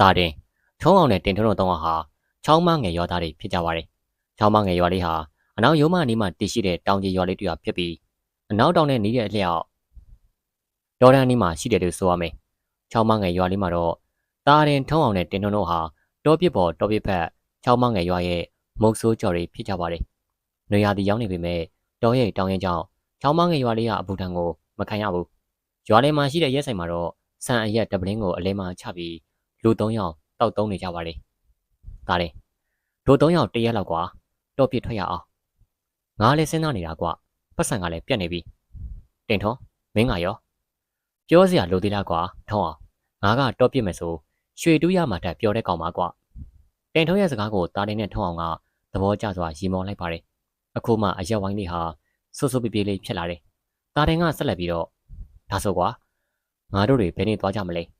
တာတင်ထုံးအောင်နဲ့တင်ထုံးတို့သုံးအောင်ဟာချောင်းမငယ်ရွာသားတွေဖြစ်ကြပါတယ်။ချောင်းမငယ်ရွာလေးဟာအနောက်ရုံးမနီးမှတည်ရှိတဲ့တောင်ကြီးရွာလေးတစ်ရွာဖြစ်ပြီးအနောက်တောင်နဲ့နီးတဲ့အလျောက်ဒေါ်ရန်နီးမှာရှိတယ်လို့ဆိုရမယ်။ချောင်းမငယ်ရွာလေးမှာတော့တာတင်ထုံးအောင်နဲ့တင်ထုံးတို့ဟာတောပစ်ပေါ်တောပစ်ဖက်ချောင်းမငယ်ရွာရဲ့မုတ်ဆိုးကြော်တွေဖြစ်ကြပါတယ်။နေရာဒီရောက်နေပေမဲ့တောရဲ့တောင်ရင်ကြောင့်ချောင်းမငယ်ရွာလေးကအပူထံကိုမခံရဘူး။ရွာလေးမှာရှိတဲ့ရဲဆိုင်မှာတော့ဆန်အရက်တပလင်းကိုအလဲမှာချပြီး လူ၃ယောက်တောက်တုံးနေကြပါတယ်။ဒါလည်းတို့၃ယောက်တရက်လောက်ကွာတော့ပြစ်ထွက်ရအောင်။ငါလည်းစဉ်းစားနေတာကွာပတ်စံကလည်းပြတ်နေပြီ။တင်ထုံးမင်းကရောပြောစရာလိုသေးလားကွာထုံးအောင်ငါကတော့ပြစ်မယ်ဆိုရွှေတူးရမှာတက်ပြောတဲ့ကောင်ပါကွာ။တင်ထုံးရဲ့စကားကိုတားတင်းနဲ့ထုံးအောင်ကသဘောကျစွာရီမောလိုက်ပါတယ်။အခုမှအရက်ဝိုင်းလေးဟာဆူဆူပြေးပြေးလေးဖြစ်လာတယ်။တားတင်းကဆက်လက်ပြီးတော့ဒါဆိုကွာငါတို့တွေဘယ်နေသွားကြမလဲ။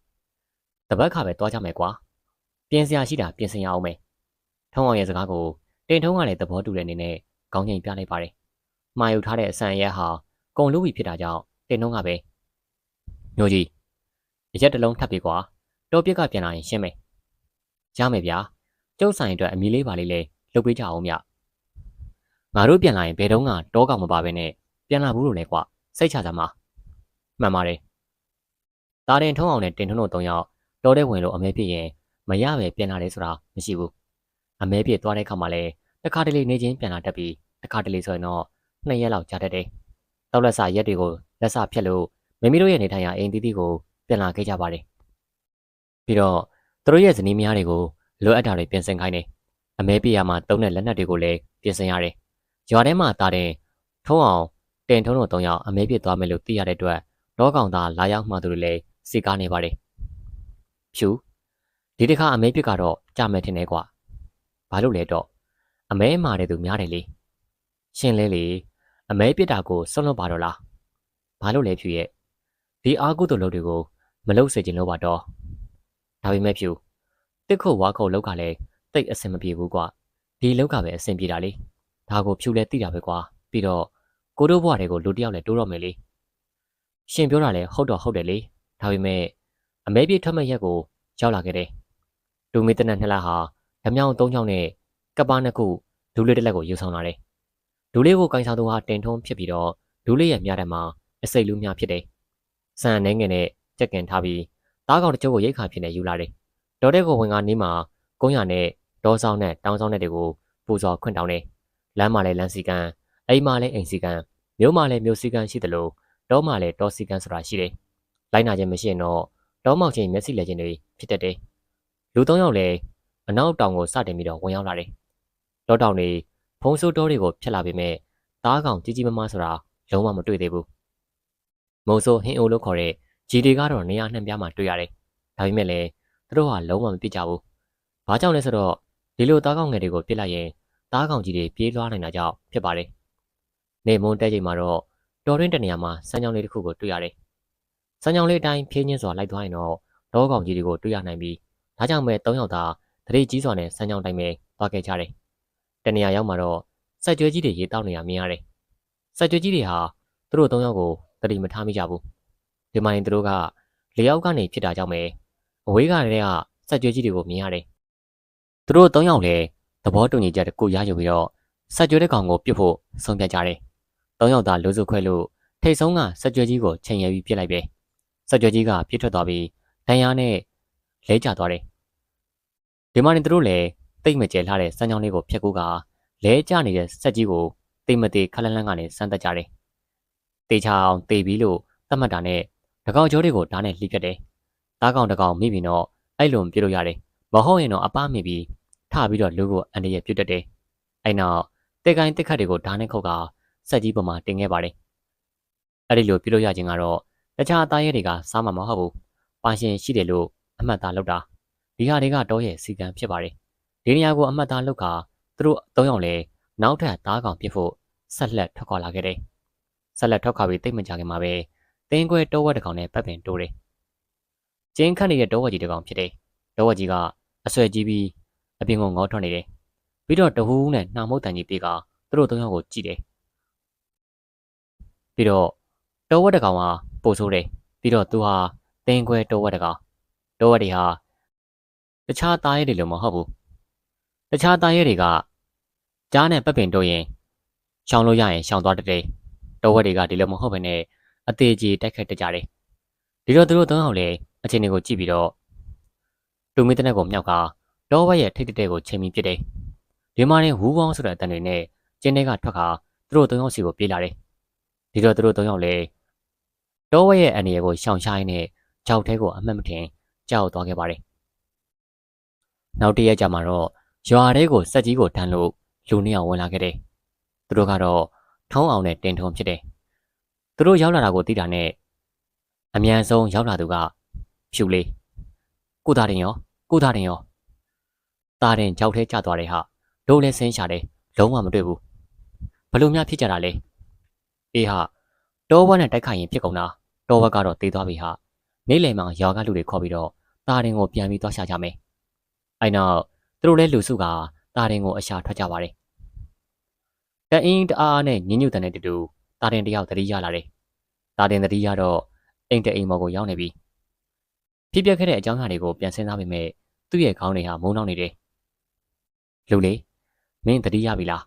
တပတ်ခါပဲသွားကြမယ်ကွာ။ပြင်စရာရှိတာပြင်ဆင်ရအောင်မယ်။ထုံးအောင်ရဲ့စကားကိုတင်ထုံးကလည်းသဘောတူတဲ့အနေနဲ့ကောင်းချိန်ပြလိုက်ပါတယ်။မှာယူထားတဲ့အဆန်ရဲဟာကုံလူပြီဖြစ်တာကြောင့်တင်ထုံးကပဲမျိုးကြီးအရက်တစ်လုံးထပ်ပြီကွာ။တောပြက်ကပြန်လာရင်ရှင်းမယ်။ရမယ်ဗျာ။ကျုပ်ဆိုင်အတွက်အမီလေးပါလေးလဲလုပ်ပေးကြအောင်ဗျ။ငါတို့ပြန်လာရင်ဘယ်တော့မှတောကောင်မပါဘဲနဲ့ပြန်လာဘူးလို့လဲကွာ။စိတ်ချကြမှာ။မှန်ပါတယ်။တာတင်ထုံးအောင်နဲ့တင်ထုံးတို့၃ယောက် တောတဲ့ဝင်လို့အမဲဖြစ်ရင်မရပဲပြန်လာတယ်ဆိုတာမရှိဘူး။အမဲဖြစ်သွားတဲ့ခါမှာလဲတခါတလေနေချင်းပြန်လာတတ်ပြီးတခါတလေဆိုရင်တော့နှစ်ရက်လောက်ကြာတတ်တယ်။တောက်လက်စာရက်တွေကိုလက်စာဖြတ်လို့မိမိတို့ရဲ့နေထိုင်ရာအိမ်တီးတီးကိုပြန်လာခဲ့ကြပါတယ်။ပြီးတော့သူတို့ရဲ့ဇနီးမယားတွေကိုလိုအပ်တာတွေပြင်ဆင်ခိုင်းတယ်။အမဲပြရမှာတုံးတဲ့လက်နက်တွေကိုလည်းပြင်ဆင်ရတယ်။ရွာထဲမှာတာတဲ့ထုံးအောင်တင်ထုံးတို့၃ယောက်အမဲပြသွားမယ်လို့သိရတဲ့အတွက်လောကောင်သားလာရောက်မှသူတွေလည်းစီကားနေပါတယ်။ ဖြူဒီတစ်ခါအမဲပြကတော့ကြမယ်ထင်တယ်ကွာ။ဘာလို့လဲတော့အမဲမာတဲ့သူများတယ်လေ။ရှင်လဲလေအမဲပြစ်တာကိုစွန့်လွတ်ပါတော့လား။ဘာလို့လဲဖြူရဲ့ဒီအားကုသိုလ်လုပ်တွေကိုမလုပ်စေချင်လို့ပါတော့။ဒါပေမဲ့ဖြူတစ်ခုတ်ဝါခုတ်လောက်ကလည်းတိတ်အဆင်မပြေဘူးကွာ။ဒီလောက်ကပဲအဆင်ပြေတာလေ။ဒါကိုဖြူလဲသိတာပဲကွာ။ပြီးတော့ကိုတို့ဘွားတွေကိုလူတစ်ယောက်လဲတိုးတော့မယ်လေ။ရှင်ပြောတာလဲဟုတ်တော့ဟုတ်တယ်လေ။ဒါပေမဲ့ အမဲပြစ်ထွက်မဲ့ရက်ကိုရောက်လာခဲ့တယ်။လူမီတနက်နှစ်လဟာဓမြောင်သုံးချောင်းနဲ့ကပ္ပနှစ်ခုဒူးလေးတစ်လက်ကိုယူဆောင်လာတယ်။ဒူးလေးကိုကင်ဆောင်သူဟာတင်ထုံးဖြစ်ပြီးတော့ဒူးလေးရဲ့မြားတယ်မှာအစိတ်လူးများဖြစ်တယ်။ဆန်နှဲငယ်နဲ့ကြက်ကင်ထားပြီးတားကောင်တချို့ကိုရိတ်ခါဖြစ်နေယူလာတယ်။ဒေါ်တဲ့ကိုဝင်ကနေမှာကုန်းရနဲ့ဒေါဆောင်နဲ့တောင်းဆောင်တဲ့တွေကိုပူဇော်ခွင့်တောင်းတယ်။လမ်းမှာလည်းလမ်းစီကံအိမ်မှာလည်းအိမ်စီကံမြို့မှာလည်းမြို့စီကံရှိသလိုတောမှာလည်းတောစီကံဆိုတာရှိတယ်။လိုက်နာခြင်းမရှိရင်တော့ တောမောက်ချင်းမျက်စိလက်ချင်းတွေဖြစ်တတ်တယ်။လူသုံးယောက်လည်းအနောက်တောင်ကိုစတင်ပြီးတော့ဝင်ရောက်လာတယ်။တောတောင်တွေဖုံးဆိုးတောတွေကိုဖျက်လာပေမဲ့တားကောင်ကြီးကြီးမားမားဆိုတာလုံးဝမတွေ့သေးဘူး။မုံဆိုးဟင်းအိုးလို့ခေါ်တဲ့ဂျီတွေကတော့နေရာနှံ့ပြားမှာတွေ့ရတယ်။ဒါပေမဲ့လည်းသူတို့ဟာလုံးဝမပြစ်ကြဘူး။ဘာကြောင့်လဲဆိုတော့ဒီလိုတားကောင်ငယ်တွေကိုပြစ်လိုက်ရင်တားကောင်ကြီးတွေပြေးလွှားနိုင်တာကြောင့်ဖြစ်ပါတယ်။နေမွန်းတဲချိန်မှာတော့တော်ရင်းတနေရာမှာစမ်းကြောင်းလေးတစ်ခုကိုတွေ့ရတယ်။ စမ်းကြောင်းလေးအတိုင်းဖြင်းချင်းစွာလိုက်သွားရင်တော့လောကောင်ကြီးတွေကိုတွေ့ရနိုင်ပြီးဒါကြောင့်ပဲ၃ယောက်သာတရေကြီးစွာနဲ့စမ်းကြောင်းတိုင်းပဲသွားခဲ့ကြတယ်။တနေရာရောက်မှာတော့စက်ကြွေးကြီးတွေရေတောက်နေတာမြင်ရတယ်။စက်ကြွေးကြီးတွေဟာသူတို့၃ယောက်ကိုတတိမထားမိကြဘူး။ဒီမိုင်းသူတို့ကလေယောက်ကနေဖြစ်တာကြောင့်ပဲအဝေးကတည်းကစက်ကြွေးကြီးတွေကိုမြင်ရတယ်။သူတို့၃ယောက်လည်းသဘောတူညီချက်တစ်ခုရယူပြီးတော့စက်ကြွေးတဲ့ကောင်ကိုပြစ်ဖို့ဆုံးဖြတ်ကြတယ်။၃ယောက်သာလူစုခွဲလို့ထိတ်ဆုံးကစက်ကြွေးကြီးကိုချိန်ရပြီးပြစ်လိုက်ပဲ။ စက်ကြွေးကြီးကပြစ်ထွက်သွားပြီးဒဏ်ရာနဲ့လဲကျသွားတယ်။ဒီမှာနေသူတို့လည်းတိတ်မကျဲလှတဲ့စမ်းချောင်းလေးကိုဖျက်ကူးကလဲကျနေတဲ့စက်ကြီးကိုတိတ်မသေးခလန်းလန်းကနေစမ်းသက်ကြတယ်။တေချာအောင်တေပြီးလို့သတ်မှတ်တာနဲ့တကောင်ကျော်တွေကိုဓာတ်နဲ့လှိပြတ်တယ်။သားကောင်တကောင်မိပြီးတော့အဲ့လိုပြစ်လို့ရတယ်။မဟုတ်ရင်တော့အပမိပြီးထပြီးတော့လူကိုအန်တရပြစ်တတ်တယ်။အဲ့နောက်တေကိုင်းတက်ခတ်တွေကိုဓာတ်နဲ့ခုတ်ကစက်ကြီးပေါ်မှာတင်ခဲ့ပါတယ်။အဲ့ဒီလိုပြစ်လို့ရခြင်းကတော့ တခြားသားရဲတွေကစားမှာမဟုတ်ဘူး။ပါရှင်ရှိတယ်လို့အမှတ်သားလုပ်တာဒီဟာတွေကတော့ရဲ့စီကံဖြစ်ပါတယ်ဒီနေရာကိုအမှတ်သားလုပ်ကသူတို့သုံးယောက်လဲနောက်ထပ်သားကောင်ပြစ်ဖို့ဆက်လက်ထွက်ခွာလာခဲ့တယ်ဆက်လက်ထွက်ခွာပြီးတိတ်မကြခင်မှာပဲတင်းခွဲတောဝက်တစ်ကောင်နဲ့ပတ်ပင်တိုးတယ်ကျင်းခတ်နေတဲ့တောဝက်ကြီးတစ်ကောင်ဖြစ်တယ်တောဝက်ကြီးကအဆွဲကြီးပြီးအပြင်ကိုငေါထွက်နေတယ်ပြီးတော့တဟူးနဲ့နှာမုတ်တန်ကြီးပြေးကသူတို့သုံးယောက်ကိုကြည့်တယ်ပြီးတော့တောဝက်တစ်ကောင်က ပို့ဆိုးတယ်ပြီးတော့သူဟာတင်းခွဲတောဝက်တစ်ကောင်တောဝက်တွေဟာတခြားသားရဲတွေလိုမဟုတ်ဘူးတခြားသားရဲတွေကကြားနဲ့ပတ်ပင်တို့ရင်ရှောင်လို့ရရင်ရှောင်သွားတတဲ့တော်ဝက်တွေကဒီလိုမဟုတ်ဘဲနဲ့အသေးကြီးတိုက်ခတ်တကြတယ်ဒီတော့သူတို့သုံးယောက်လည်းအချိန်တွေကိုကြည့်ပြီးတော့တူမီတနက်ကိုမြောက်ကတော်ဝက်ရဲ့ထိတ်တတဲ့ကိုချိန်ပြီးပြစ်တယ်ဒီမှာရင်ဝူးပေါင်းဆိုတဲ့အတန်တွေနဲ့ကျင်းတွေကထွက်ခါသူတို့သုံးယောက်စီကိုပြေးလာတယ်ဒီတော့သူတို့သုံးယောက်လည်း တော်ဝက်ရဲ့အနေကိုရှောင်ရှားရင်းနဲ့ကြောက်ထဲကိုအမှတ်မထင်ကြောက်သွားခဲ့ပါတယ်နောက်တရက်ကြာမှာတော့ရွာထဲကိုစက်ကြီးကိုတန်းလို့လူနှစ်ယောက်ဝင်လာခဲ့တယ်သူတို့ကတော့ထုံးအောင်နဲ့တင်ထုံဖြစ်တယ်သူတို့ရောက်လာတာကိုသိတာနဲ့အမြန်ဆုံးရောက်လာသူကဖြူလေးကိုသားတင်ရောကိုသားတင်ရောသားတင်ကြောက်ထဲကျသွားတယ်ဟာတို့လည်းဆင်းရှာတယ်လုံးဝမတွေ့ဘူးဘလို့များဖြစ်ကြတာလဲအေးဟာတောဘွားနဲ့တိုက်ခိုက်ရင်ဖြစ်ကုန်တာ တောဘွားကတော့တေးသွားပြီဟာနေ့လယ်မှာရွာကလူတွေခေါ်ပြီးတော့သားတင်ကိုပြန်ပြီးသွားရှာကြမယ်အဲ့နောက်သူတို့လည်းလူစုကသားတင်ကိုအရှာထွက်ကြပါတယ်တအင်းတအားအားနဲ့ညညွတ်တဲ့တူတူသားတင်တယောက်တတိရလာတယ်သားတင်တတိရတော့အိမ်တအိမ်မော်ကိုရောက်နေပြီဖြစ်ပျက်ခဲ့တဲ့အကြောင်းအရာတွေကိုပြန်စဉ်းစားပေမဲ့သူ့ရဲ့ခေါင်းတွေဟာမုန်းနှောင်းနေတယ်လူလေးမင်းတတိရပြီလား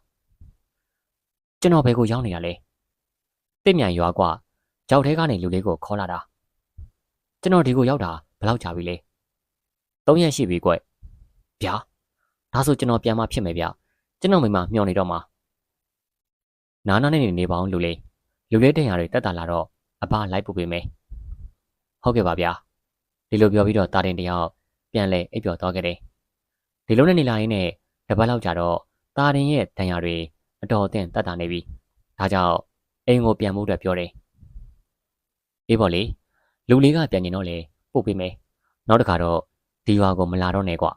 ကျွန်တော်ဘယ်ကိုရောက်နေရလဲတစ်မြန်ရွာကွာ ကြောက်ထဲကနေလူလေးကိုခေါ်လာတာကျွန်တော်ဒီကိုရောက်တာဘယ်လောက်ကြာပြီလဲ၃ရက်ရှိပြီကွဗျာဒါဆိုကျွန်တော်ပြန်မဖြစ်မယ်ဗျကျွန်တော်မိမမျှော်နေတော့မှာနာနာနဲ့နေနေပါအောင်လူလေးလူလေးတင်ရတွေတက်တာလာတော့အဘလိုက်ပို့ပေးမယ်ဟုတ်ကဲ့ပါဗျာဒီလိုပြောပြီးတော့တာတင်တယောက်ပြန်လဲအိပ်ပျော်သွားခဲ့တယ်ဒီလိုနဲ့နေလာရင်းနဲ့တပတ်လောက်ကြာတော့တာတင်ရဲ့တန်ရာတွေအတော်အသင့်တက်တာနေပြီဒါကြောင့်အိမ်ကိုပြန်မှုအတွက်ပြောတယ် အေးပေါ့လေလူလေးကပြန်ကျင်တော့လေပို့ပေးမယ်နောက်တစ်ခါတော့ဒီရွာကိုမလာတော့နဲ့ကွာ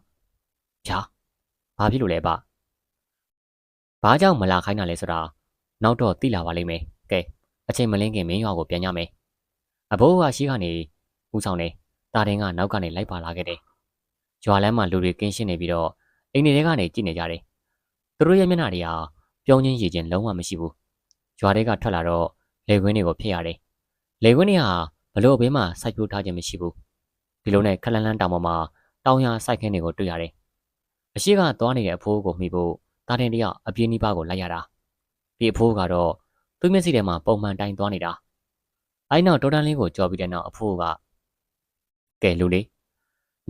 ဗျာဘာဖြစ်လို့လဲဗျဘာကြောင့်မလာခိုင်းတာလဲဆိုတာနောက်တော့သိလာပါလိမ့်မယ်ကဲအချိန်မလင်းခင်မင်းရွာကိုပြန်ကြမယ်အဘိုးကရှိကနေဦးဆောင်တယ်တာတင်ကနောက်ကနေလိုက်ပါလာခဲ့တယ်ရွာလမ်းမှာလူတွေကင်းရှင်းနေပြီးတော့အိမ်တွေထဲကနေကြည့်နေကြတယ်သူတို့ရဲ့မျက်နှာတွေဟာပြောင်းချင်းရည်ချင်းလုံးဝမရှိဘူးရွာတွေကထွက်လာတော့လေကွင်းတွေကိုဖျက်ရတယ် လေကွင်းတွေဟာဘလို့ဘေးမှာစိုက်ပျိုးထားခြင်းမရှိဘူးဒီလိုနဲ့ခလန်းလန်းတောင်ပေါ်မှာတောင်ရစိုက်ခင်းတွေကိုတွေ့ရတယ်အရှိကသွားနေတဲ့အဖိုးကိုမိဖို့တာတင်တယောက်အပြင်းနီးပါးကိုလိုက်ရတာဒီအဖိုးကတော့သူ့မျက်စိထဲမှာပုံမှန်တိုင်းသွားနေတာအဲ့နောက်ဒေါ်တန်လေးကိုကြော်ပြီးတဲ့နောက်အဖိုးကကဲလူလေး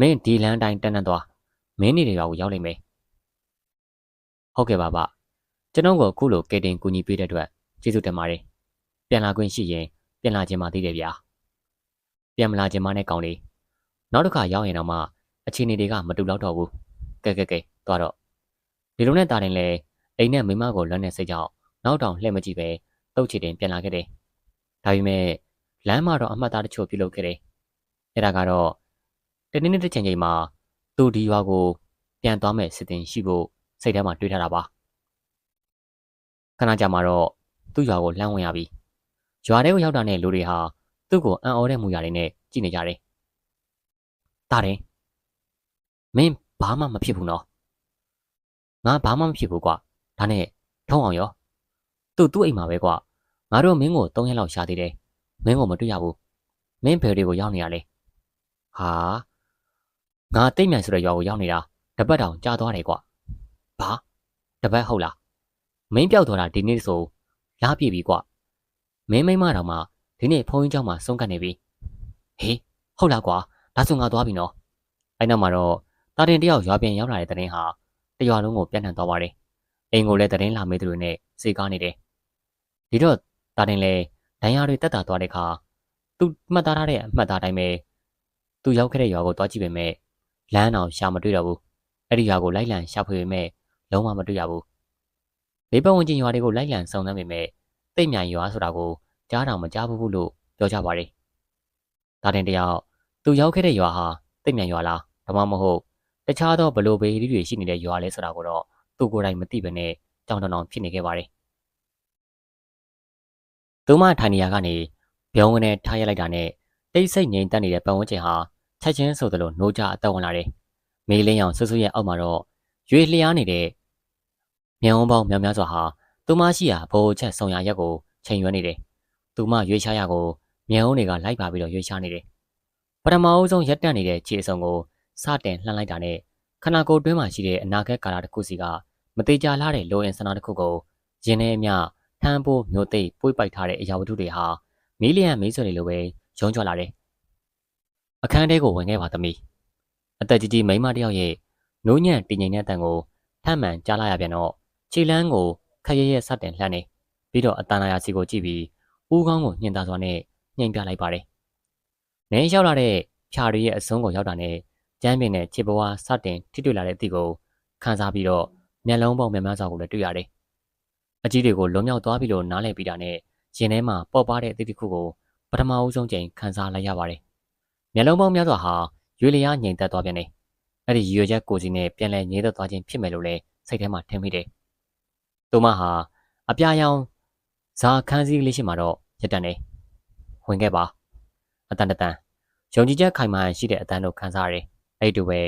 မင်းဒီလမ်းတိုင်းတန်းတန်းသွားမင်းနေတဲ့ရွာကိုရောက်လိမ့်မယ်ဟုတ်ကဲ့ပါဗျကျွန်တော်ကအခုလိုကဲတင်ကူညီပေးတဲ့အတွက်ကျေးဇူးတင်ပါတယ်ပြန်လာခွင့်ရှိရင် ပြန်လာခြင်းမသိတယ်ဗျာပြန်မလာခြင်းမနဲ့ကောင်းလေးနောက်တစ်ခါရောက်ရင်တော့မှအခြေအနေတွေကမတူတော့တော့ဘူးကဲကဲကဲသွားတော့ဒီလိုနဲ့တာတင်လဲအိမ်နဲ့မိမကိုလွမ်းတဲ့စိတ်ကြောင့်နောက်တောင်လှည့်မကြည့်ပဲတုတ်ချီတင်ပြန်လာခဲ့တယ်ဒါပေမဲ့လမ်းမှာတော့အမှတ်သားတချို့ပြုလုပ်ခဲ့တယ်အဲ့ဒါကတော့တနေ့နေ့တစ်ချိန်ချိန်မှာသူဒီရွာကိုပြန်သွားမဲ့စစ်တင်ရှိဖို့စိတ်ထဲမှာတွေးထားတာပါခဏကြာမှာတော့သူ့ရွာကိုလှမ်းဝင်ရပြီ ရွာထဲကိုရောက်တာနဲ့လူတွေဟာသူ့ကိုအံ့ဩတဲ့မူရာတွေနဲ့ကြည့်နေကြတယ်တာတယ်မင်းဘာမှမဖြစ်ဘူးနော်ငါဘာမှမဖြစ်ဘူးကွာဒါနဲ့ထုံးအောင်ရောသူ့သူ့အိမ်မှာပဲကွာငါတို့မင်းကို၃ရက်လောက်ရှာသေးတယ်မင်းကိုမတွေ့ရဘူးမင်းဘယ်တွေကိုရောက်နေရလဲဟာငါတိတ်မြန်ဆိုတဲ့ရွာကိုရောက်နေတာတပတ်တောင်ကြာသွားတယ်ကွာဘာတပတ်ဟုတ်လားမင်းပြောက်သွားတာဒီနေ့ဆိုလာပြည့်ပြီကွာ မင်းမိမတော်မှဒီနေ့ဖုန်းကြီးကျောင်းမှာဆုံးကတ်နေပြီဟေးဟုတ်လားကွာဒါဆိုငါသွားပြီနော်အဲ့နောက်မှာတော့တာတင်တယောက်ရွာပြန်ရောက်လာတဲ့တရင်ဟာတရွာလုံးကိုပြန့်နှံ့သွားပါတယ်အိမ်ကိုလည်းတရင်လာမေးသူတွေနဲ့စေကားနေတယ်ဒီတော့တာတင်လည်းဒဏ်ရာတွေတက်တာသွားတဲ့အခါသူမှတ်သားထားတဲ့အမှတ်သားတိုင်းပဲသူရောက်ခဲ့တဲ့ရွာကိုသွားကြည့်ပေမဲ့လမ်းအောင်ရှာမတွေ့တော့ဘူးအဲ့ဒီရွာကိုလိုက်လံရှာဖွေပေမဲ့လုံးဝမတွေ့ရဘူးဘေးပတ်ဝန်းကျင်ရွာတွေကိုလိုက်လံစုံစမ်းပေမဲ့ တိတ်မြန်ရွာဆိုတာကိုကြားတော်မကြားဘူးလို့ပြောကြပါတယ်ဒါတင်တယောက်သူရောက်ခဲ့တဲ့ရွာဟာတိတ်မြန်ရွာလားဒါမှမဟုတ်တခြားသောဘလိုဘေးတွေရှိနေတဲ့ရွာလဲဆိုတာကိုတော့သူကိုယ်တိုင်မသိဘဲနဲ့ကြောင်တောင်တောင်ဖြစ်နေခဲ့ပါတယ်သူမထိုင်နေရကနေဘျောင်းကနေထားရလိုက်တာနဲ့တိတ်ဆိတ်ငြိမ်သက်နေတဲ့ပတ်ဝန်းကျင်ဟာချက်ချင်းဆိုသလိုနှိုးကြအသက်ဝင်လာတယ်။မေးလင်းအောင်ဆွဆွရဲ့အောက်မှာတော့ရွေလျားနေတဲ့မြေဝန်းပေါင်းများများစွာဟာ သူမရှိရာဘိုးချက်ဆောင်ရရက်ကိုချိန်ရွက်နေတယ်။သူမရွေးချရကိုမြေဝန်းတွေကလိုက်ပါပြီးတော့ရွေးချနေတယ်။ပထမအဦးဆုံးရက်တက်နေတဲ့ခြေအစုံကိုစတင်လှမ်းလိုက်တာနဲ့ခနာကိုယ်တွင်းမှာရှိတဲ့အနာဂတ်ကာလတစ်ခုစီကမသေးကြလာတဲ့လိုအင်ဆန္ဒတစ်ခုကိုရင်းနှဲအမျှထမ်းဖို့မျိုးသိပ်ပွေ့ပိုက်ထားတဲ့အရာဝတ္ထုတွေဟာမီလီယံမင်းဆွေတွေလိုပဲရုံးချလာတယ်။အခန်းထဲကိုဝင်ခဲ့ပါသမီး။အသက်ကြီးကြီးမိန်းမတစ်ယောက်ရဲ့နိုးညံ့တည်ငြိမ်တဲ့အတန်ကိုထမ်းမှန်ကြားလိုက်ရပြန်တော့ခြေလန်းကို ခရဲရဲစတင်လှမ်းနေပြီးတော့အတန်လာရာစီကိုကြည့်ပြီးဦးခေါင်းကိုညှင်သာစွာနဲ့ညှိမ်ပြလိုက်ပါတယ်။နေရောက်လာတဲ့ဖြာရီရဲ့အစုံကိုရောက်တာနဲ့ကျမ်းပင်နဲ့ခြေပွားစတင်ထိတွေ့လာတဲ့အသည့်ကိုခံစားပြီးတော့မျက်လုံးပေါက်မျက်မှန်းစာကိုလည်းတွေ့ရတယ်။အကြီးတွေကိုလွန်မြောက်သွားပြီလို့နားလည်ပြီးတာနဲ့ရင်ထဲမှာပေါ့ပါတဲ့အသည့်တစ်ခုကိုပထမအဦးဆုံးချိန်ခံစားလိုက်ရပါတယ်။မျက်လုံးပေါက်များစွာဟာရွေလျားငြိမ်သက်သွားပြန်တယ်။အဲ့ဒီရွေချက်ကိုစီနဲ့ပြန်လဲငြိမ်သက်သွားခြင်းဖြစ်မယ်လို့လည်းစိတ်ထဲမှာထင်မိတယ်။ သူမဟာအပြာရောင်ဇာခန်းစည်းလေးရှိမှတော့ရတန်နေဝင်ခဲ့ပါအတန်တန်ယုံကြည်ချက်ခိုင်မာရှိတဲ့အတန်တို့ခံစားရတယ်။အဲ့ဒီပဲ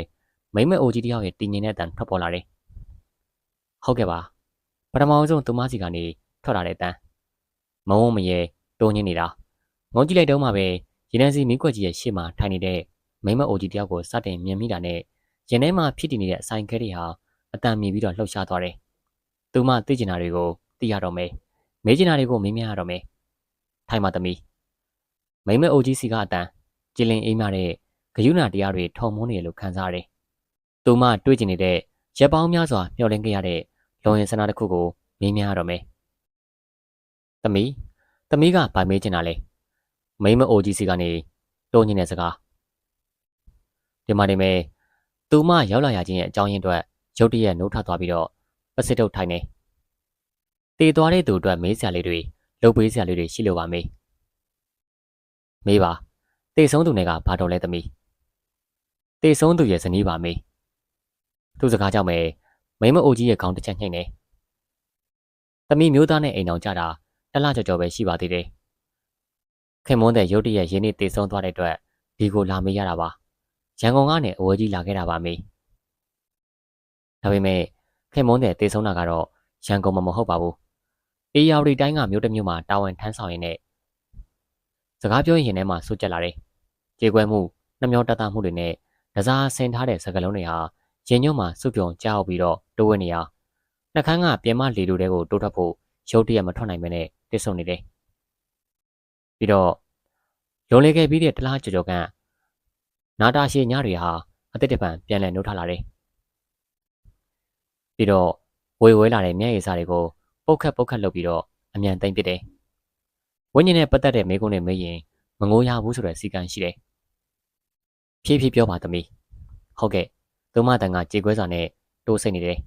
မိမအိုကြီးတယောက်ရဲ့တည်ငြိမ်တဲ့အတန်ထွက်ပေါ်လာတယ်။ဟုတ်ကဲ့ပါပထမဆုံးသူမစီကနေထွက်လာတဲ့အတန်မုံမရဲတုံးညင်းနေတာငုံကြည့်လိုက်တော့မှပဲရင်းနှန်းစီမိကွက်ကြီးရဲ့ရှေ့မှာထိုင်နေတဲ့မိမအိုကြီးတယောက်ကိုစတင်မြင်မိတာနဲ့ရင်ထဲမှာဖြစ်တည်နေတဲ့အဆိုင်ခဲတွေဟာအတန်မြင်ပြီးတော့လှုပ်ရှားသွားတယ်။ သူမသိကျင်တာတွေကိုသိရတော့မယ်။မေးကျင်တာတွေကိုမေးမြန်းရတော့မယ်။ထိုင်ပါသမီး။မိမအိုကြီးစီကအတန်ကြည်လင်အိမ်မတဲ့ဂယုဏတရားတွေထုံမုန်းနေလို့ခံစားရတယ်။သူမတွေးကျင်နေတဲ့ရက်ပေါင်းများစွာမျှော်လင့်ခဲ့ရတဲ့လုံရင်စနာတစ်ခုကိုမေးမြန်းရတော့မယ်။သမီး။သမီးကဗိုင်မေးချင်တာလေ။မိမအိုကြီးစီကနေတိုးညင်တဲ့စကား။ဒီမှာနေမယ်။သူမရောက်လာရခြင်းရဲ့အကြောင်းရင်းအတွက်ရုတ်တရက်နှုတ်ထသွားပြီးတော့ ပစစ်ထုတ်ထိုင်နေ။တည်သွားတဲ့သူအတွက်မေးစရာလေးတွေလုပ်ပေးစရာလေးတွေရှိလို့ပါမေး။မေးပါ။တည်ဆုံးသူတွေကဘာတော်လဲသမီး။တည်ဆုံးသူရဲ့ဇနီးပါမေး။သူ့စကားကြောင့်ပဲမိမအိုကြီးရဲ့ခေါင်းတစ်ချက်ညှိနေ။သမီးမျိုးသားနဲ့အိမ်အောင်ကြတာတလကြော်ကြော်ပဲရှိပါသေးတယ်။ခင်မွန်းတဲ့ရုတ်တရက်ရင်းနှီးတည်ဆုံးသွားတဲ့အတွက်ဒီကိုလာမေးရတာပါ။ရန်ကုန်ကနေအဝေးကြီးလာခဲ့တာပါမေ။ဒါပေမဲ့ ခင်မွန်းတဲ့တည်ဆုံးတာကတော့ရန်ကုန်မှာမဟုတ်ပါဘူး။အေးယာဝတီတိုင်းကမြို့တစ်မြို့မှာတာဝန်ထမ်းဆောင်ရင်းနဲ့စကားပြောရင်ထဲမှာစိုးကျက်လာတယ်။ကြေကွဲမှုနှမျောတတမှုတွေနဲ့ဒစားဆင်ထားတဲ့စကားလုံးတွေဟာရင်ညွန့်မှာစုပြုံကြောက်ပြီးတော့တိုးဝဲနေရနှခမ်းကပြင်မလေလိုတဲကိုတိုးထွက်ဖို့ရုတ်တရက်မထွက်နိုင်မနဲ့တစ်ဆုံနေတယ်။ပြီးတော့လွန်လေခဲ့ပြီးတဲ့တလားကြော်ကြော်ကနာတာရှည်ညတွေဟာအသက်တပံပြန်လည်နှုတ်ထလာတယ်။ ပြီးတော့ဝေဝဲလာတဲ့မျက်ရည်စားတွေကိုပုတ်ခတ်ပုတ်ခတ်လုပ်ပြီးတော့အမြန်သိမ့်ပစ်တယ်။ဝိညာဉ်နဲ့ပတ်သက်တဲ့မိကုန်းနဲ့မေးရင်မငိုရဘူးဆိုတဲ့စီကံရှိတယ်။ဖြည်းဖြည်းပြောပါသမီး။ဟုတ်ကဲ့။သူမတန်ကကြေကွဲစွာနဲ့တိုးစိတ်နေတယ်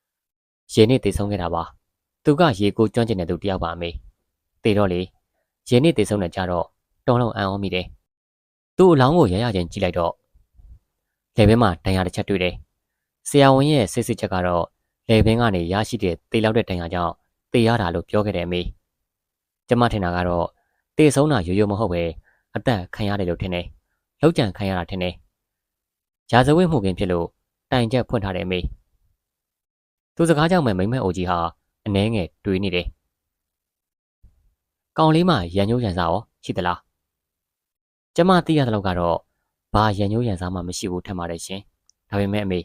။ရေနေ့တည်ဆုံးခဲ့တာပါ။သူကရေကိုကျွမ်းကျင်တဲ့သူတယောက်ပါအမေတေတော့လေရေနစ်တေဆုံးတဲ့ကြတော့တုံးလုံးအံ့ဩမိတယ်သူ့အလောင်းကိုရရချင်းကြည့်လိုက်တော့လေဘင်းမှာဒဏ်ရာတစ်ချက်တွေ့တယ် ဆရာဝန်ရဲ့စစ်စစ်ချက်ကတော့လေဘင်းကနေရရှိတဲ့တေလောက်တဲ့ဒဏ်ရာကြောင့်တေရတာလို့ပြောခဲ့တယ်အမေကျမထင်တာကတော့တေဆုံးတာရိုးရိုးမဟုတ်ပဲအသက်ခံရတယ်လို့ထင်တယ်လောက်ကြံခံရတာထင်တယ်ရာဇဝတ်မှုကင်းဖြစ်လို့တိုင်ချက်ဖွင့်ထားတယ်အမေသူစကားကြောင့်ပဲမိမ့်မဲအိုကြီးဟာအနှဲငယ်တွေးနေတယ်။ကောင်လေးမှရန်ညိုးရန်စားရောရှိသလား။ကျမသိရတဲ့လောက်ကတော့ဘာရန်ညိုးရန်စားမှမရှိဘူးထင်ပါတယ်ရှင်။ဒါပေမဲ့အမေ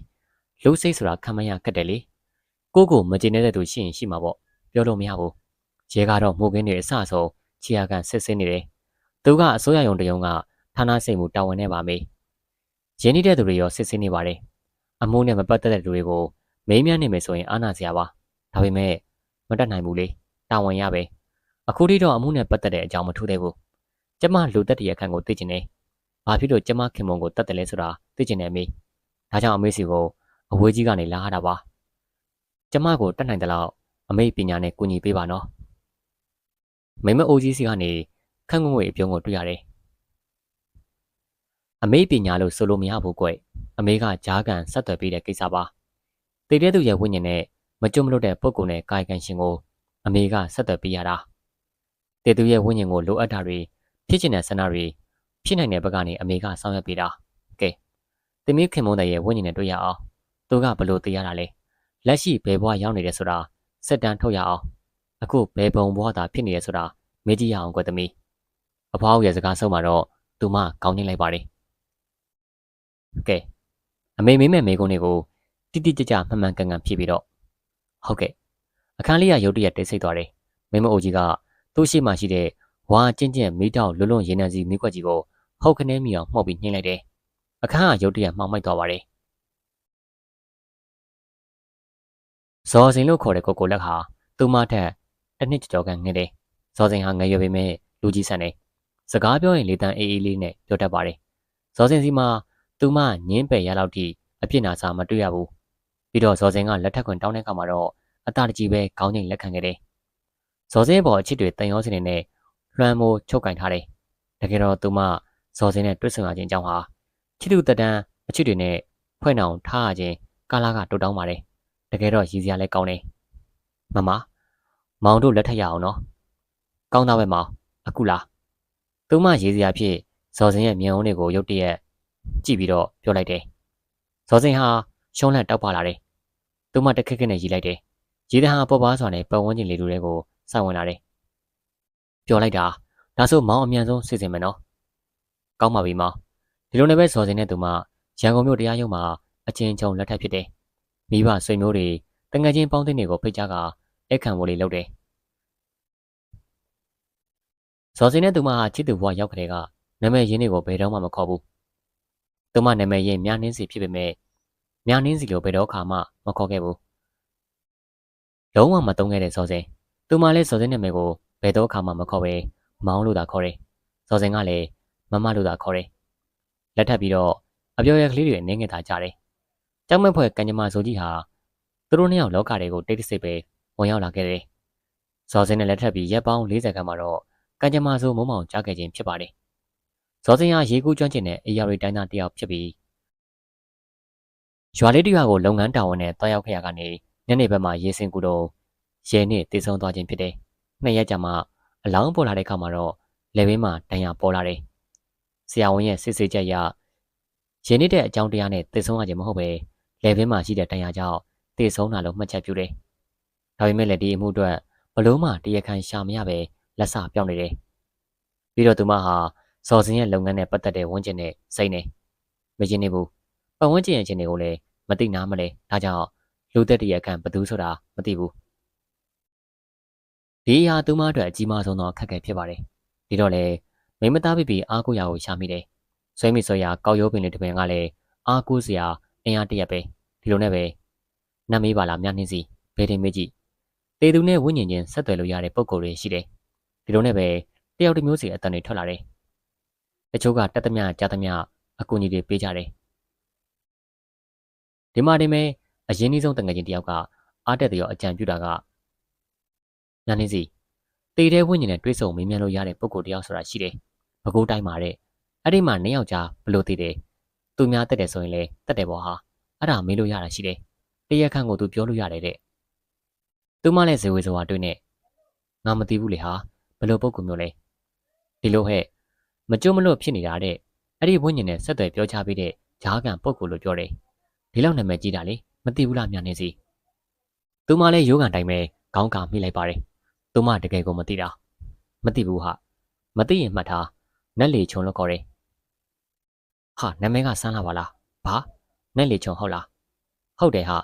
လူစိတ်ဆိုတာခံမရခက်တယ်လေ။ကိုကိုမကျင်တဲ့သူရှိရင်ရှိမှာပေါ့။ပြောလို့မရဘူး။ရဲကတော့မှုကင်းနေအဆအဆုံးချီယာကန်ဆစ်ဆင်းနေတယ်။သူကအစိုးရယုံတယုံကဌာနစိတ်မှုတာဝန်နဲ့ပါမေ။ရင်းနှီးတဲ့သူတွေရောဆစ်ဆင်းနေပါတယ်။အမှုနဲ့မပတ်သက်တဲ့လူတွေကိုမေးမြန်းနေမယ်ဆိုရင်အာနာစရာပါ။ဒါပေမဲ့မတတ်နိုင်ဘူးလေတာဝန်ရပဲအခုထိတော့အမှုနဲ့ပတ်သက်တဲ့အကြောင်းမထူးသေးဘူးကျမလူတက်တရခန့်ကိုသိကျင်နေဘာဖြစ်လို့ကျမခင်မုံကိုတတ်တယ်လဲဆိုတာသိကျင်နေအမေဒါကြောင့်အမေစီကို အဝေးကြီးကနေလာရတာပါကျမကိုတတ်နိုင်တယ်လို့အမေပညာနဲ့ကူညီပေးပါနော်မိမအိုကြီးစီကနေခန့်ငွေအပြုံးကိုတွေ့ရတယ်အမေပညာလို့ဆိုလို့မရဘူးကွအမေကဂျားကန်ဆက်သွယ်ပေးတဲ့ကိစ္စပါတည်တဲ့သူရဲ့ဝိညာဉ်နဲ့မကြုံမလို့တဲ့ပုံကုနဲ့ကာယကံရှင်ကိုအမေကဆက်သွယ်ပေးရတာတေသူရဲ့ဝိညာဉ်ကိုလိုအပ်တာတွေဖြစ်ချင်တဲ့ဆန္ဒတွေဖြစ်နိုင်တဲ့ဘက်ကနေအမေကဆောင်ရွက်ပေးတာကဲသမီးခင်မုန်းတဲ့ရဲ့ဝိညာဉ်နဲ့တွေ့ရအောင် သူကဘလို့သိရတာလဲလက်ရှိဘယ်ဘဝရောက်နေတယ်ဆိုတာစက်တန်းထုတ်ရအောင်အခုဘယ်ဘုံဘဝသာဖြစ်နေရဆိုတာမေးကြည့်ရအောင်ကွသမီးအဖွားရဲ့စကားဆုံးမှာတော့သူမကောင်းနေလိုက်ပါတယ်ကဲအမေမေးမဲ့မေကုန်းတွေကိုတိတိကျကျမှန်မှန်ကန်ကန်ဖြေပြီးတော့ဟုတ်ကဲ့အခန်းလေးကရုတ်တရက်တိတ်ဆိတ်သွားတယ်မိမအိုကြီးကသူ့ရှိမှရှိတဲ့ဝါကျင့်ကျင့်မီးတောက်လွတ်လွတ်ရေနံစီမိခွက်ကြီးကိုဟုတ်ခနဲမီအောင်မှုတ်ပြီးနှိမ့်လိုက်တယ်အခန်းကရုတ်တရက်မှောင်မိုက်သွားပါတယ် ဇော်စင်လို့ခေါ်တဲ့ကိုကိုလက်ဟာသူ့မထက်တစ်နှစ်ကျော်ကန်ငယ်တယ်ဇော်စင်ဟာငယ်ရွယ်ပေမဲ့လူကြီးဆန်တယ်စကားပြောရင်လေတန်းအေးအေးလေးနဲ့ပြောတတ်ပါတယ်ဇော်စင်စီမှာသူမညင်းပယ်ရလောက်ထိအပြစ်နာစာမတွေ့ရဘူးပြီးတော့ဇော်စင်ကလက်ထက်ခွင်တောင်းတဲ့ခါမှာတော့အတားတကြီးပဲခေါင်းငိတ်လက်ခံခဲ့တယ်ဇော်စင်ပေါ်အချစ်တွေတန်ရောစင်နေနဲ့လွှမ်းမိုးချုပ်ကင်ထားတယ်တကယ်တော့သူမဇော်စင်နဲ့တွေ့ဆုံရခြင်းအကြောင်းဟာချစ်သူတတန်းအချစ်တွေနဲ့ဖွဲ့နှောင်ထားရခြင်းကာလာကတိုးတောင်းပါတယ် တကယ်တော့ရည်စရာလဲကောင်းတယ်မမမောင်တို့လက်ထက်ရအောင်နော်ကောင်းသားပဲမောင်အခုလားသူမရေးစရာဖြစ်ဇော်စင်ရဲ့မျက်ဝန်းတွေကိုရုတ်တရက်ကြည့်ပြီးတော့ပြောလိုက်တယ်ဇော်စင်ဟာရှုံးလက်တောက်ပါလာတယ်သူမတခက်ခက်နဲ့ရီလိုက်တယ်ရေတဟန်ပေါ်ပါစွာနဲ့ပတ်ဝန်းကျင်လေးတွေကိုစောင့်ဝင်လာတယ်ပြောလိုက်တာဒါဆိုမောင်အမြန်ဆုံးစစ်စင်မယ်နော်ကောင်းပါပြီမောင်ဒီလိုနဲ့ပဲဇော်စင်နဲ့သူမရန်ကုန်မြို့တရားရုံးမှာအချင်းချုံလက်ထက်ဖြစ်တယ် မိဘဆွေမျိုးတွေတငယ်ချင်းပေါင်းတဲ့တွေကိုဖိတ်ကြားကအခန့်ဝလေးလုပ်တယ်ဇော်စင်နဲ့သူမဟာချစ်သူဘဝရောက်ကြတဲ့ကနာမည်ရင်းတွေကိုဘယ်တော့မှမခေါ်ဘူးသူမနာမည်ရင်းမြနှင်းစီဖြစ်ပေမဲ့မြနှင်းစီလိုဘယ်တော့ခါမှမခေါ်ခဲ့ဘူးလုံးဝမတုံးခဲ့တဲ့ဇော်စင်သူမလည်းဇော်စင်နာမည်ကိုဘယ်တော့ခါမှမခေါ်ပဲမောင်းလို့သာခေါ်တယ်ဇော်စင်ကလည်းမမလို့သာခေါ်တယ်လက်ထပ်ပြီးတော့အပြော်ရကလေးတွေအနေငယ်သာကြတယ် ကျောင်းမက်ဖွဲ့ကံကြမ္မာဇိုကြီးဟာသူတို့နှစ်ယောက်လောကတွေကိုတိတ်တဆိတ်ပဲဝင်ရောက်လာခဲ့တယ်ဇော်စင်နဲ့လက်ထပ်ပြီးရက်ပေါင်း40ခန်းမှာတော့ကံကြမ္မာဆိုမုံမောင်ကြားခဲ့ခြင်းဖြစ်ပါတယ်။ဇော်စင်ဟာရေကူးကျွမ်းကျင်တဲ့အရာတွေတိုင်းသားတယောက်ဖြစ်ပြီးရွာလေးတရွာကိုလုပ်ငန်းတာဝန်နဲ့တွားရောက်ခဲ့ရကနေညနေဘက်မှာရေစင်ကူတော့ရဲနဲ့တည်ဆုံသွားခြင်းဖြစ်တယ်။နှစ်ရက်ကြာမှအလောင်းပေါ်လာတဲ့အခါမှာတော့လေဘင်းမှာတန်ရာပေါ်လာတယ်။ဆရာဝန်ရဲ့စစ်ဆေးချက်အရရင်းနှီးတဲ့အကြောင်းတရားနဲ့တည်ဆုံရခြင်းမဟုတ်ပဲ လေဘင်းမှာရှိတဲ့တန်ရာကြောင့်တည်ဆုံတာလို့မှတ်ချက်ပြုတယ်။ဒါပေမဲ့လည်းဒီအမှုအတွက်ဘလို့မှတရားခံရှာမရပဲလက်စပြောင်းနေတယ်။ပြီးတော့သူမဟာဇော်စင်ရဲ့လုပ်ငန်းနဲ့ပတ်သက်တဲ့ဝန်ကျင်နဲ့စိတ်နေမရင်နေဘူး။ပတ်ဝန်းကျင်ရဲ့ချင်းတွေကိုလည်းမသိနားမလဲ။ဒါကြောင့်လူသက်တရခံဘသူဆိုတာမသိဘူး။ဒီဟာသူမအတွက်အကြီးမားဆုံးသောအခက်အခဲဖြစ်ပါတယ်။ဒီတော့လေမိမသားပြပြီးအားကိုးရာကိုရှာမိတယ်။ဆွဲမိဆွဲရာကောက်ရိုးပင်လေးတစ်ပင်ကလည်းအားကိုးစရာ အင်အားတရက်ပဲဒီလိုနဲ့ပဲနတ်မေးပါလားမြနှင်းစီဘယ်တင်မေးကြည့်တေသူနဲ့ဝိညာဉ်ချင်းဆက်သွယ်လို့ရတဲ့ပုံကိုယ်တွေရှိတယ်။ဒီလိုနဲ့ပဲတယောက်တစ်မျိုးစီအတန်တွေထွက်လာတယ်။တချို့ကတက်သမျှကြားသမျှအကူအညီတွေပေးကြတယ်။ဒီမှာဒီမဲ့အရင်ကြီးဆုံးတငယ်ချင်းတယောက်ကအားတက်တဲ့ရောအကြံပြုတာကညာနေစီတေတဲ့ဝိညာဉ်နဲ့တွေးဆုံမေးမြန်းလို့ရတဲ့ပုံကိုယ်တယောက်ဆိုတာရှိတယ်။ဘကိုးတိုင်းမှာတဲ့အဲ့ဒီမှာနှစ်ယောက်ကြားဘလို့တည်တယ်။ သူများတက်တယ်ဆိုရင်လေတက်တယ်ပေါ့ဟာ။အဲ့ဒါမေးလို့ရတာရှိတယ်။တရက်ခန့်ကိုသူပြောလို့ရတယ်တဲ့။သူမလည်းဇေဝေဇဝါတွေ့နဲ့ငါမသိဘူးလေဟာဘယ်လိုပုံကူမျိုးလဲဒီလိုဟဲ့မကြုံမလို့ဖြစ်နေတာတဲ့အဲ့ဒီဝိညာဉ်နဲ့ဆက်သွယ်ပြောချပေးတဲ့ဂျားကန်ပုံကူလို့ပြောတယ်ဒီလောက်နာမည်ကြီးတာလေမသိဘူးလားမြန်နေစီသူမလည်းရိုးကန်တိုင်းပဲခေါင်းကာမိလိုက်ပါတယ်သူမတကယ်ကိုမသိတာမသိဘူးဟာမသိရင်မှတ်ထားနက်လေချုံလို့ခေါ်တယ် ဟာနာမည်ကစမ်းလာပါလားဘာနက်လေချုံဟုတ်လားဟုတ်တယ်ဟာ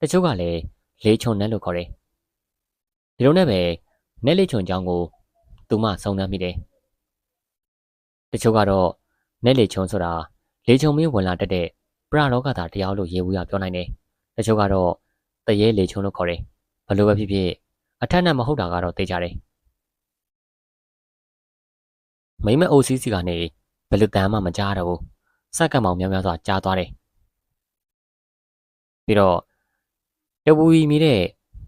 တချို့ကလည်းလေချုံနက်လို့ခေါ်တယ်ဒီလိုနဲ့ပဲနက်လေချုံချောင်းကိုသူမှစုံစမ်းမိတယ်။တချို့ကတော့နက်လေချုံဆိုတာလေချုံမင်းဝင်လာတတ်တဲ့ပရလောကသားတရားလို့ရေဘူးရပြောနိုင်တယ်။တချို့ကတော့တရေလေချုံလို့ခေါ်တယ်။ဘလို့ပဲဖြစ်ဖြစ်အထက်နဲ့မဟုတ်တာကတော့သိကြတယ်။မိမအိုစီစီကနေဘယ်လိုတမ်းမှမကြားတော့ဘူး။ စက်ကမောင်များများစွာကြားသွားတယ်။ပြီးတော့တပူကြီးမိတဲ့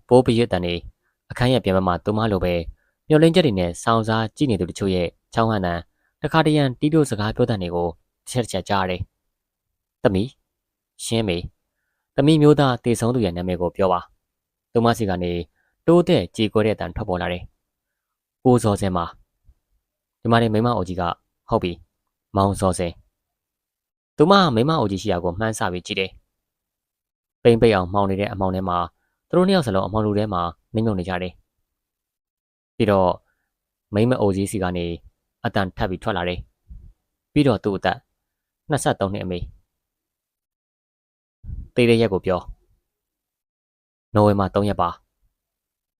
ပိုးပရစ်တန်နေအခန်းရဲ့ပြန်မမှာသူမလိုပဲမျောလင်းချက်တွေနဲ့စောင်းစားကြည့်နေသူတချို့ရဲ့ချောင်းဟန်တန်တခါတရံတီးတို့စကားပြောတဲ့တွေကိုတစ်ချက်တစ်ချက်ကြားရတယ်။သမီးရှင်းမေသမီးမျိုးသားတေဆုံးသူရဲ့နာမည်ကိုပြောပါ။သူမစီကနေတိုးတဲ့ကြေကွဲတဲ့အတန်ထွက်ပေါ်လာတယ်။ကိုစောစင်မှာဒီမှာနေမိမအိုကြီးကဟုတ်ပြီမောင်စောစင် သူမမိမအိုကြီးရှိရာကိုမှန်းဆပြီးကြည့်တယ်။ပိမ့်ပိတ်အောင်မှောင်နေတဲ့အမောင်ထဲမှာသူတို့နှစ်ယောက်စလုံးအမောင်လူထဲမှာနှိမ့်မြုံနေကြတယ်ပြီးတော့မိမအိုကြီးစီကနေအတန်ထပ်ပြီးထွက်လာတယ်ပြီးတော့သူ့အသက်23နှစ်အမေတေးတဲ့ရက်ကိုပြောနိုဝင်ဘာ3ရက်ပါ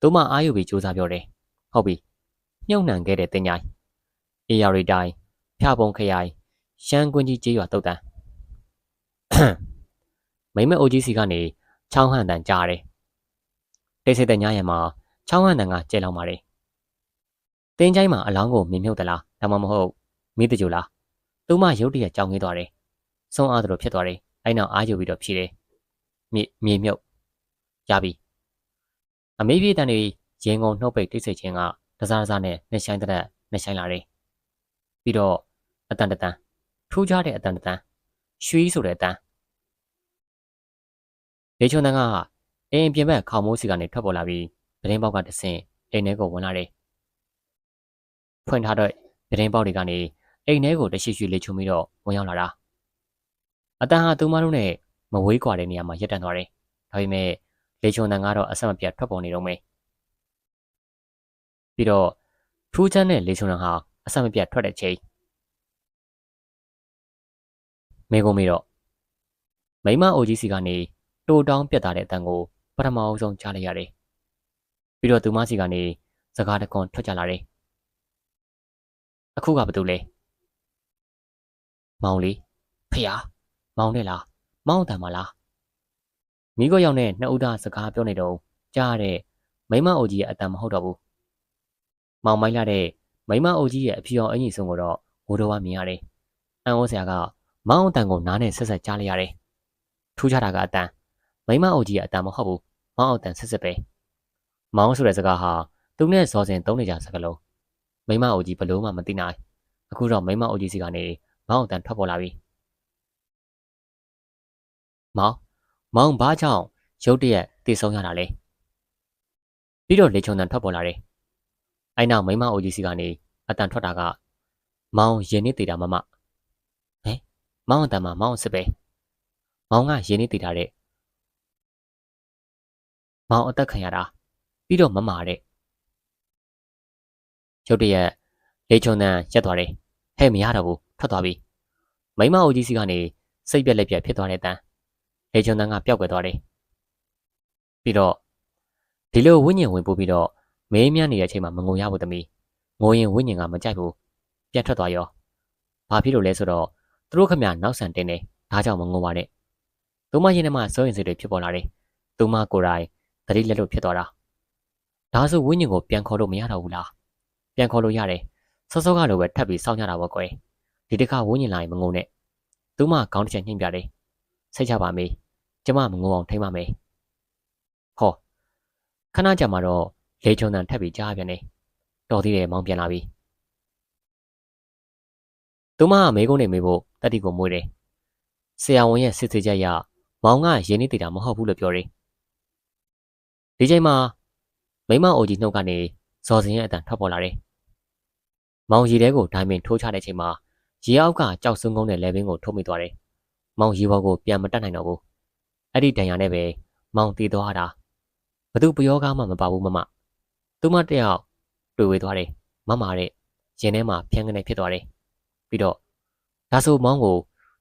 သူမအားယူပြီးစူးစမ်းပြောတယ်ဟုတ်ပြီမြုပ်နှံခဲ့တဲ့တင်ញိုင်းအေယာရီတိုင်းဖျာပုံခရိုင် ရှမ်းကွင်းကြီးကျေးရွာတုတ်တန်းမိမအိုကြီးစီကနေချောင်းဟန်တန်ကြားတယ်တိတ်ဆိတ်တဲ့ညရံမှာချောင်းဟန်တန်ကကျဲလောင်ပါတယ်တင်းချိုင်းမှာအလောင်းကိုမြင်မြုပ်သလားဒါမှမဟုတ်မိတကြူလားသူမရုတ်တရက်ကြောင်ငေးသွားတယ်ဆုံးအားသလိုဖြစ်သွားတယ်အဲ့နောက်အားယူပြီးတော့ဖြေတယ်မြေမြေမြုပ်ရပြီအမေးပြေးတန်တွေရင်ကုန်နှုတ်ပိတ်တိတ်ဆိတ်ခြင်းကတစားတစားနဲ့နှဆိုင်တဲ့နှဆိုင်လာတယ်ပြီးတော့အတန်တန် ထူးခြားတဲ့အတန်တန်ရွှေဆိုတဲ့အတန်လေချုံတန်ကအိမ်ပြင်ဘက်ခေါမိုးစီကနေထွက်ပေါ်လာပြီးပတင်းပေါက်ကတဆင်အိမ်ထဲကိုဝင်လာတယ်ဖွင့်ထားတဲ့ပတင်းပေါက်တွေကနေအိမ်ထဲကိုတရှိရှိလေချုံပြီးတော့ဝင်ရောက်လာတာအတန်ဟာသူမတို့နဲ့မဝေးကွာတဲ့နေရာမှာရပ်တန့်သွားတယ်ဒါပေမဲ့လေချုံတန်ကတော့အဆက်မပြတ်ထွက်ပေါ်နေတော့မယ်ပြီးတော့ထူးချမ်းတဲ့လေချုံတန်ဟာအဆက်မပြတ်ထွက်တဲ့ချိန် မေကုံမေတော့မိမအိုကြီးစီကနေတိုးတောင်းပြတ်သားတဲ့အတန်ကိုပထမအဆုံးကြားလိုက်ရတယ်။ပြီးတော့သူမစီကနေစကားတကွန်ထွက်ကြလာတယ်။အခုကဘာတူလဲ။မောင်လေးဖျားမောင်နဲ့လားမောင်တန်မလား။မိကိုရောက်နဲ့နှစ်ဦးသားစကားပြောနေတော့ကြားရတဲ့မိမအိုကြီးရဲ့အတန်မဟုတ်တော့ဘူး။မောင်မိုင်းလာတဲ့မိမအိုကြီးရဲ့အဖြူအောင်အညီဆုံးကိုတော့ဝိုးတော်ကမြင်ရတယ်။အန်အိုဆရာက မောင်အတန်ကိုနားနဲ့ဆက်ဆက်ကြားလိုက်ရတယ်။ထူးခြားတာကအတန်မိမအုပ်ကြီးကအတန်မဟုတ်ဘူးမောင်အောင်တန်ဆက်ဆက်ပဲမောင်ဆိုတဲ့စကားဟာသူနဲ့ဇော်စင်သုံးနေကြစကားလုံးမိမအုပ်ကြီးဘလို့မှမသိနိုင်အခုတော့မိမအုပ်ကြီးစီကနေမောင်အောင်တန်ထွက်ပေါ်လာပြီမောင်မောင်ဘာကြောင့်ရုတ်တရက်တည်ဆုံးရတာလဲပြီးတော့လေချုံတန်ထွက်ပေါ်လာတယ်အဲ့နောက်မိမအုပ်ကြီးစီကနေအတန်ထွက်တာကမောင်ရင်နေတည်တာမမဟဲ မောင်အတန်မှာမောင်စစ်ပဲမောင်ကရင်နေတည်တာတဲ့မောင်အသက်ခံရတာပြီးတော့မမာတဲ့ရုတ်တရက်လေချုံတန်ရက်သွားတယ်ဟဲ့မရတော့ဘူးထွက်သွားပြီမိမအုပ်ကြီးစီကနေစိတ်ပြက်လက်ပြက်ဖြစ်သွားတဲ့တန်လေချုံတန်ကပျောက်ကွယ်သွားတယ်ပြီးတော့ဒီလိုဝိညာဉ်ဝင်ပို့ပြီးတော့မင်းမြနေတဲ့အချိန်မှာမငုံရဘူးသမီးငိုရင်ဝိညာဉ်ကမကြိုက်ဘူးပြတ်ထွက်သွားရောဘာဖြစ်လို့လဲဆိုတော့ သူတို့ခမနောက်ဆန်တင်းတယ်ဒါကြောင့်မငုံပါနဲ့သူမရင်ထဲမှာစိုးရင်စိတ်တွေဖြစ်ပေါ်လာတယ်သူမကိုယ်တိုင်သတိလက်လွတ်ဖြစ်သွားတာဒါဆိုဝင်းညင်ကိုပြန်ခေါ်လို့မရတော့ဘူးလားပြန်ခေါ်လို့ရတယ်စောစောကလိုပဲထပ်ပြီးစောင့်ကြတာပေါ့ကွယ်ဒီတစ်ခါဝင်းညင်လာရင်မငုံနဲ့သူမခေါင်းတစ်ချက်ညှိပြတယ်စိတ်ချပါမေးကျမမငုံအောင်ထိမ့်ပါမယ်ဟောခဏကြာမှတော့လေချုံတန်ထပ်ပြီးကြားပြန်နေတော်သေးတယ်မောင်းပြန်လာပြီသူမကမေကုန်းနေမေဖို့ တတိကိုမွေးတယ်ဆရာဝန်ရဲ့စစ်သေးချက်ရမောင်ကရင်းနှီးတည်တာမဟုတ်ဘူးလို့ပြောတယ်ဒီချိန်မှာမိမအိုကြီးနှုတ်ကနေဇော်စင်ရဲ့အတန်ထွက်ပေါ်လာတယ်။မောင်ရီတဲကိုဒိုင်မင်ထိုးချတဲ့ချိန်မှာရေအောက်ကကြောက်စွန်းကုန်းတဲ့လဲဘင်းကိုထိုးမိသွားတယ်။မောင်ရီဘောကိုပြန်မတက်နိုင်တော့ဘူး။အဲ့ဒီဒဏ်ရာနဲ့ပဲမောင်တည်သွားတာ။ဘသူပယောကားမှမပါဘူးမမ။သူမတယောက်တွေ့ဝေသွားတယ်။မမတဲ့ရင်ထဲမှာဖြန်းကနေဖြစ်သွားတယ်။ပြီးတော့ ဒါဆိုမောင်ကို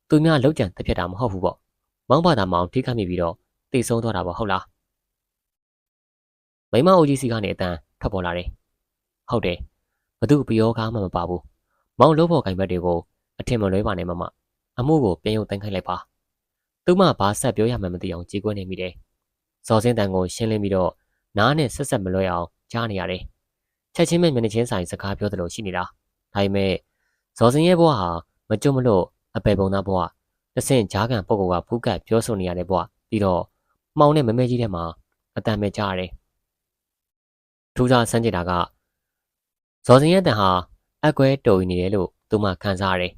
သူများလောက်ကြံတက်ဖြစ်တာမဟုတ်ဘူးပေါ့။မောင်ဘာသာမောင်ထိခတ်မိပြီးတော့တိတ်ဆုံးသွားတာပေါ့ဟုတ်လား။မိမအိုကြီးစီကနေအတန်ထွက်ပေါ်လာတယ်။ဟုတ်တယ်။ဘသူပြောကားမှမပါဘူး။မောင်လို့ဖို့ကင်ဘက်တွေကိုအထင်မလွဲပါနဲ့မမ။အမှုကိုပြန်ရုပ်တန်းခိုင်းလိုက်ပါ။သူမဘာဆက်ပြောရမှန်းမသိအောင်ကြေကွဲနေမိတယ်။ဇော်စင်းတန်ကိုရှင်းလင်းပြီးတော့နားနဲ့ဆက်ဆက်မလွဲအောင်ကြားနေရတယ်။ချက်ချင်းမဲ့မျက်နှာချင်းဆိုင်စကားပြောသလိုရှိနေတာ။ဒါပေမဲ့ဇော်စင်းရဲ့ဘဝဟာ မကြုံမလို့အပေပုံသားဘဝတဆင့်ဂျားကန်ပုဂ္ဂိုလ်ကဖူးကတ်ပြောဆိုနေရတဲ့ဘဝပြီးတော့မှောင်နဲ့မမဲကြီးထဲမှာအတန်ပဲကြားရတယ်။ထူးခြားဆန်းကျင်တာကဇော်စင်ရဲ့တန်ဟာအကွဲတုံနေတယ်လို့သူမှခံစားရတယ်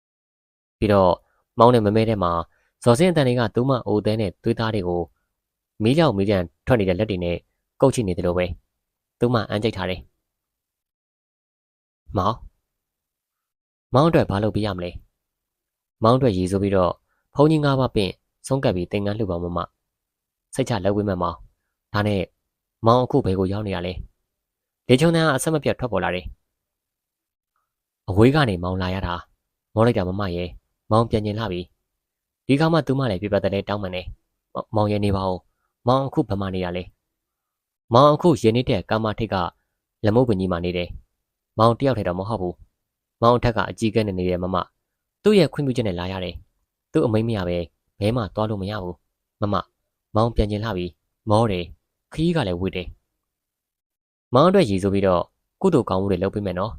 ။ပြီးတော့မောင်းနဲ့မမဲတဲ့မှာဇော်စင်အတန်တွေကသူမှအိုသဲနဲ့သွေးသားတွေကိုမီးကြောင်မီးကြံထွက်နေတဲ့လက်တွေနဲ့ကုတ်ချိနေတယ်လို့ပဲသူမှအမ်းကြိတ်ထားတယ်။မောင် မောင်းအတွက်ဘာလုပ်ပြရမလဲ။မောင်းအတွက်ရည်ဆိုပြီးတော့ဖုန်းကြီးငါးပါးပင့်ဆုံးကပ်ပြီးတင်ကန်းလှူပါမမ။စိတ်ချလက်ဝဲမဲ့မောင်ဒါနဲ့မောင်အခုဘယ်ကိုရောက်နေရလဲလေချုံတန်းကအဆက်မပြတ်ထွက်ပေါ်လာတယ်အဝေးကနေမောင်လာရတာမောလိုက်တာမမရဲ့မောင်ပြန်ကျင်လာပြီဒီခါမှသူမလည်းပြပတ်တဲ့တောင်းမှန်နေမောင်ရနေပါဦးမောင်အခုဘမနေရလဲမောင်အခုရနေတဲ့ကာမထိတ်ကလက်မုပ်ပင်ကြီးမှနေတယ်မောင်တယောက်ထဲတော့မဟုတ်ဘူး မောင်အထက်ကအကြီးကဲနေနေတဲ့မမသူ့ရဲ့ခွင့်ပြုချက်နဲ့လာရတယ်သူ့အမိမ့်မရပဲဘဲမှသွားလို့မရဘူးမမမောင်ပြန်ကျင်လာပြီမောတယ်ခီးကလည်းဝေ့တယ်မောင်အတွက်ရည်ဆိုပြီးတော့ကုသိုလ်ကောင်းမှုတွေလုပ်ပေးမယ်နော်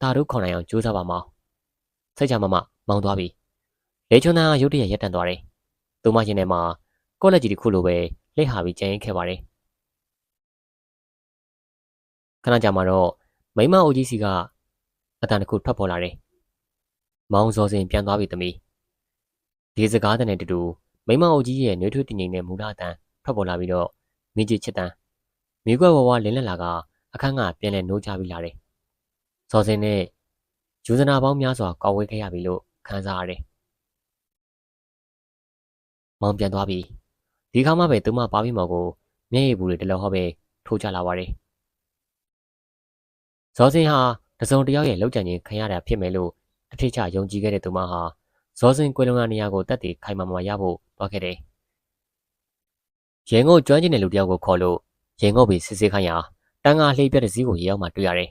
ဒါတို့ခေါ်နိုင်အောင်ကြိုးစားပါမောင်စိတ်ချမမမောင်သွားပြီလေချွန်သားရုတ်တရက်ရက်တန့်သွားတယ်သူမရှင်ထဲမှာကောလက်ကြီးတစ်ခုလိုပဲလက်ဟာပြီးကြံရင်ခဲ့ပါတယ်ခဏကြာမှတော့မိမအိုကြီးစီက အတန်တစ်ခုထွက်ပေါ်လာတယ်မောင်စောစင်ပြန်သွားပြီသမီးဒီစကားတဲ့တူတူမိမအိုကြီးရဲ့နှွေးထွေးတည်ငြိမ်တဲ့မူလအတန်ထွက်ပေါ်လာပြီးတော့မိကြီးချစ်တန်မိကွက်ဝဝလင်းလက်လာကအခန်းကပြန်လဲနိုးချပြီးလာတယ်စောစင်နဲ့ယူဇနာပေါင်းများစွာကောက်ဝေးခဲ့ရပြီလို့ခံစားရတယ်မောင်ပြန်သွားပြီဒီခါမှပဲသူမပါပြီးမော်ကိုမျက်ရည်ဘူးတွေတလောဟောပဲထိုးချလာပါတယ်ဇောစင်ဟာ တစုံတယောက်ရဲ့လောက်ကြံခြင်းခံရတာဖြစ်မယ်လို့အထစ်ချယုံကြည်ခဲ့တဲ့သူမဟာဇောစင်ကွယ်လွန်ကနေရာကိုတက်တည်ခိုင်မာမာရဖို့သွားခဲ့တယ်ရင်ငုတ်ကျွမ်းကျင်တဲ့လူတယောက်ကိုခေါ်လို့ရင်ငုတ်ပြီးစစ်စစ်ခိုင်းရာတန်းကားလှေးပြတဲ့စည်းကိုရေအောင်မှတွေ့ရတယ်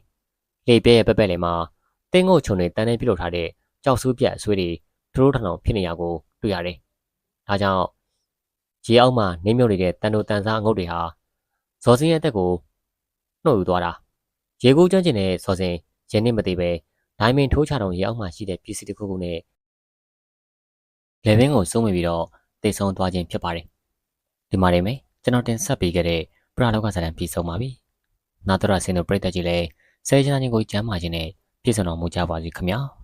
လှေးပြရဲ့ပက်ပက်လေးမှာတင်းငုတ်ချုံတွေတန်းတန်းပြုတ်ထားတဲ့ကြောက်ဆူးပြက်အဆွေးတွေထိုးထောင်ထောင်ဖြစ်နေရကိုတွေ့ရတယ်ဒါကြောင့်ရေအောက်မှာနင်းမြုပ်နေတဲ့တန်တိုတန်စားအငုတ်တွေဟာဇော်စင်းရဲ့အသက်ကိုနှုတ်ယူသွားတာရေကူးကျွမ်းကျင်တဲ့ဇော်စင် ရင်းနှိမ့်မသိပဲဒိုင်းမင်ထိုးချတော့ရေအောက်မှာရှိတဲ့ပစ္စည်းတစ်ခုခုနဲ့လေဘင်းကိုစုံးမိပြီးတော့တိတ်ဆုံးသွားခြင်းဖြစ်ပါတယ်ဒီမှာနေမယ်ကျွန်တော်တင်ဆက်ပေးခဲ့တဲ့ပရလောကဇာတ်လမ်းပြီးဆုံးပါပြီနာတော်ရဆင်းတို့ပြည့်တက်ကြီးလဲဆဲချနာချင်းကိုကျမ်းမာခြင်းနဲ့ပြည့်စုံတော်မူကြပါစေခင်ဗျာ